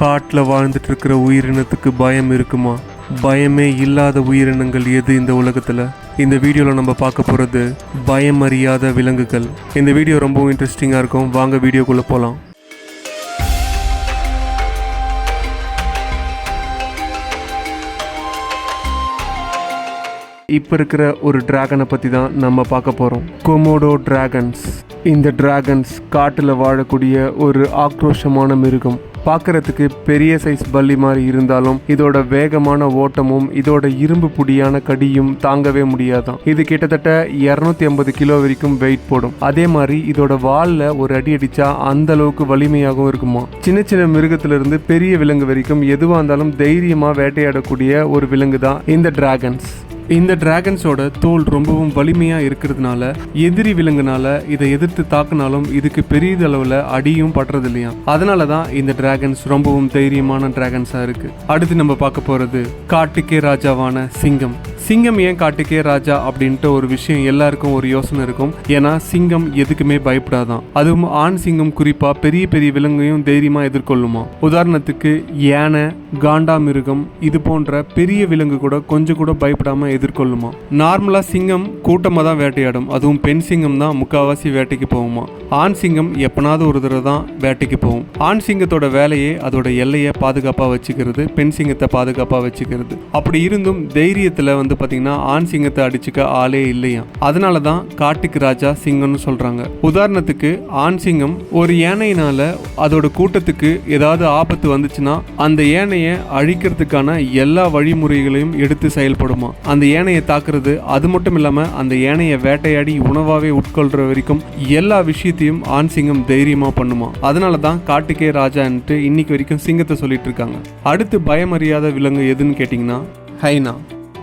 காட்டில் வாழ்ந்துட்டு இருக்கிற உயிரினத்துக்கு பயம் இருக்குமா? பயமே இல்லாத உயிரினங்கள் எது இந்த உலகத்தில்? இந்த வீடியோவில் நம்ம பார்க்க போகிறது பயம் அறியாத விலங்குகள். இந்த வீடியோ ரொம்பவும் இன்ட்ரெஸ்டிங்காக இருக்கும். வாங்க வீடியோக்குள்ளே போகலாம் இப்போ இருக்கிற ஒரு டிராகனை பற்றி தான் நம்ம பார்க்க போகிறோம் கொமோடோ டிராகன்ஸ் இந்த டிராகன்ஸ் காட்டில் வாழக்கூடிய ஒரு ஆக்ரோஷமான மிருகம். பார்க்கறதுக்கு பெரிய சைஸ் பல்லி மாதிரி இருந்தாலும் இதோட வேகமான ஓட்டமும் இதோட இரும்பு புடியான கடியும் தாங்கவே முடியாதாம் இது கிட்டத்தட்ட இரநூத்தி ஐம்பது கிலோ வரைக்கும் வெயிட் போடும். அதே மாதிரி இதோட வால்ல ஒரு அடி அடிச்சா அந்த அளவுக்கு வலிமையாகவும் இருக்குமா. சின்ன சின்ன மிருகத்துல இருந்து பெரிய விலங்கு வரைக்கும் எதுவாக இருந்தாலும் தைரியமா வேட்டையாடக்கூடிய ஒரு விலங்கு தான் இந்த டிராகன்ஸ் இந்த டிராகன்ஸோட தோல் ரொம்பவும் வலிமையாக இருக்கிறதுனால எதிரி விலங்குனால இதை எதிர்த்து தாக்குனாலும் இதுக்கு பெரியதளவில் அடியும் படுறது இல்லையா அதனால தான் இந்த டிராகன்ஸ் ரொம்பவும் தைரியமான டிராகன்ஸாக இருக்குது அடுத்து நம்ம பார்க்க போகிறது காட்டுக்கே ராஜாவான சிங்கம். சிங்கம் ஏன் காட்டுக்கே ராஜா அப்படின்ட்டு ஒரு விஷயம் எல்லாருக்கும் ஒரு யோசனை இருக்கும். ஏன்னா சிங்கம் எதுக்குமே பயப்படாதான். அதுவும் ஆண் சிங்கம் குறிப்பா பெரிய பெரிய விலங்கையும் தைரியமா எதிர்கொள்ளுமா. உதாரணத்துக்கு யானை காண்டாமிருகம் இது போன்ற பெரிய விலங்கு கூட கொஞ்சம் கூட பயப்படாம எதிர்கொள்ளுமா. நார்மலா சிங்கம் கூட்டமாக தான் வேட்டையாடும். அதுவும் பெண் சிங்கம் தான் முக்காவாசி வேட்டைக்கு போகுமா. ஆண் சிங்கம் எப்பனாவது ஒரு தடவை தான் வேட்டைக்கு போகும். ஆண் சிங்கத்தோட வேலையே அதோட எல்லையை பாதுகாப்பாக வச்சுக்கிறது பெண் சிங்கத்தை பாதுகாப்பாக வச்சுக்கிறது. அப்படி இருந்தும் தைரியத்தில் வந்து பார்த்தீங்கன்னா ஆண் சிங்கத்தை அடிச்சுக்க ஆளே இல்லையா அதனால தான் காட்டுக்கு ராஜா சிங்கம்னு சொல்கிறாங்க உதாரணத்துக்கு ஆண் சிங்கம் ஒரு யானையினால் அதோட கூட்டத்துக்கு ஏதாவது ஆபத்து வந்துச்சுன்னா அந்த யானையை அழிக்கிறதுக்கான எல்லா வழிமுறைகளையும் எடுத்து செயல்படுமா? அந்த யானையை தாக்குறது அது மட்டும் இல்லாமல் அந்த யானையை வேட்டையாடி உணவாகவே உட்கொள்கிற வரைக்கும் எல்லா விஷயத்தையும் ஆண் சிங்கம் தைரியமாக பண்ணுமா? அதனால தான் காட்டுக்கே ராஜான்ட்டு இன்னைக்கு வரைக்கும் சிங்கத்தை சொல்லிட்டு இருக்காங்க. அடுத்து பயமறியாத விலங்கு எதுன்னு கேட்டிங்கன்னா ஹைனா.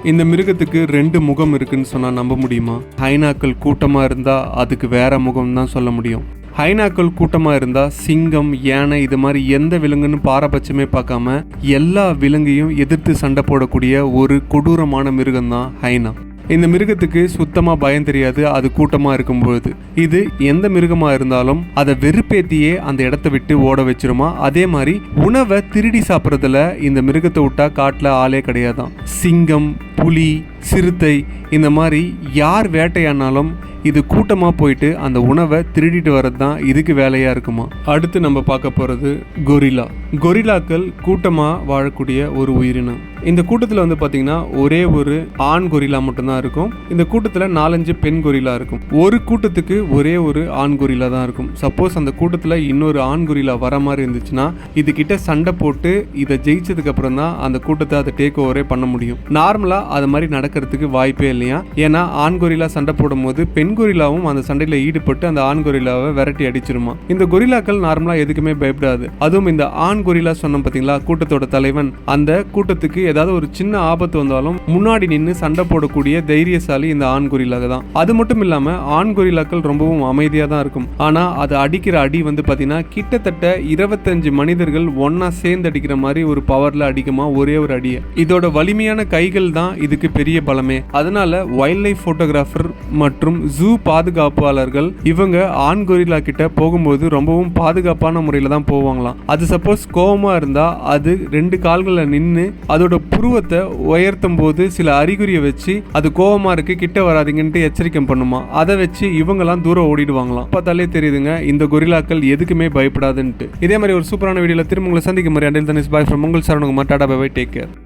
இந்த மிருகத்துக்கு ரெண்டு முகம் இருக்குன்னு சொன்னால் நம்ப முடியுமா? ஹைனாக்கள் கூட்டமாக இருந்தால் அதுக்கு வேற முகம் தான் சொல்ல முடியும். ஹைனாக்கள் கூட்டமாக இருந்தால் சிங்கம் யானை இது மாதிரி எந்த விலங்குன்னு பாரபட்சமே பார்க்காம எல்லா விலங்கையும் எதிர்த்து சண்டை போடக்கூடிய ஒரு கொடூரமான மிருகம் தான் ஹைனா. இந்த மிருகத்துக்கு சுத்தமாக பயம் தெரியாது அது கூட்டமாக இருக்கும்பொழுது. இது எந்த மிருகமாக இருந்தாலும் அதை வெறுப்பேத்தியே அந்த இடத்த விட்டு ஓட வச்சிருமா? அதே மாதிரி உணவை திருடி சாப்பிட்றதுல இந்த மிருகத்தை விட்டா காட்டில் ஆளே கிடையாதான். சிங்கம் புலி சிறுத்தை இந்த மாதிரி யார் வேட்டையானாலும் இது கூட்டமாக போயிட்டு அந்த உணவை திருடிட்டு வர்றது தான் இதுக்கு வேலையாக இருக்குமா? அடுத்து நம்ம பார்க்க போகிறது கொரில்லா கொரில்லாக்கள் கூட்டமாக வாழக்கூடிய ஒரு உயிரினம். இந்த கூட்டத்தில் வந்து பார்த்தீங்கன்னா ஒரே ஒரு ஆண் கொரில்லா மட்டும்தான் இருக்கும். இந்த கூட்டத்தில் நாலஞ்சு பெண் கொரிலா இருக்கும். ஒரு கூட்டத்துக்கு ஒரே ஒரு ஆண் கொரிலா தான் இருக்கும். சப்போஸ் அந்த கூட்டத்தில் இன்னொரு ஆண் கொரிலா வர மாதிரி இருந்துச்சுன்னா இதுகிட்ட சண்டை போட்டு இதை ஜெயிச்சதுக்கு அப்புறம் தான் அந்த கூட்டத்தை அதை டேக் ஓவரே பண்ண முடியும். நார்மலாக அது மாதிரி நடக்கிறதுக்கு வாய்ப்பே இல்லையா? ஏன்னா ஆண் கொரிலா சண்டை போடும்போது பெண் கொரில்லாவும் அந்த சண்டையில் ஈடுபட்டு அந்த ஆண் கொரில்லாவை விரட்டி அடிச்சிருமா. இந்த கொரில்லாக்கள் நார்மலாக எதுக்குமே பயப்படாது. அதுவும் இந்த ஆண் கொரில்லா சொன்னோம் பார்த்தீங்களா கூட்டத்தோட தலைவன். அந்த கூட்டத்துக்கு ஏதாவது ஒரு சின்ன ஆபத்து வந்தாலும் முன்னாடி நின்று சண்டை போடக்கூடிய தைரியசாலி இந்த ஆண் கொரிலாக தான். அது மட்டும் இல்லாமல் ஆண் கொரில்லாக்கள் ரொம்பவும் அமைதியாக தான் இருக்கும். ஆனால் அது அடிக்கிற அடி வந்து பார்த்தீங்கன்னா கிட்டத்தட்ட இருபத்தஞ்சு மனிதர்கள் ஒன்றா சேர்ந்து அடிக்கிற மாதிரி ஒரு பவரில் அடிக்குமா? ஒரே ஒரு அடியை. இதோட வலிமையான கைகள் தான் இதுக்கு பெரிய பலமே. அதனால வைல்ட் லைஃப் ஃபோட்டோகிராஃபர் மற்றும் ஜூ பாதுகாப்பாளர்கள் இவங்க ஆண் கொரிலா கிட்ட போகும்போது ரொம்பவும் பாதுகாப்பான முறையில் தான் போவாங்களாம். அது சப்போஸ் கோவமா இருந்தா அது ரெண்டு கால்களில் நின்று அதோட புருவத்தை உயர்த்தும் போது சில அறிகுறியை வச்சு அது கோவமா இருக்கு கிட்ட வராதீங்கன்ட்டு எச்சரிக்கை பண்ணுமா? அதை வச்சு இவங்கெல்லாம் தூரம் ஓடிடுவாங்களாம். பார்த்தாலே தெரியுதுங்க இந்த கொரில்லாக்கள் எதுக்குமே பயப்படாதுன்ட்டு. இதே மாதிரி ஒரு சூப்பரான வீடியோல திரும்ப உங்களை சந்திக்க மாதிரி அண்டில் தனிஸ் பாய் ஃப்ரம் உங்கள் Saranakumar tata bye take care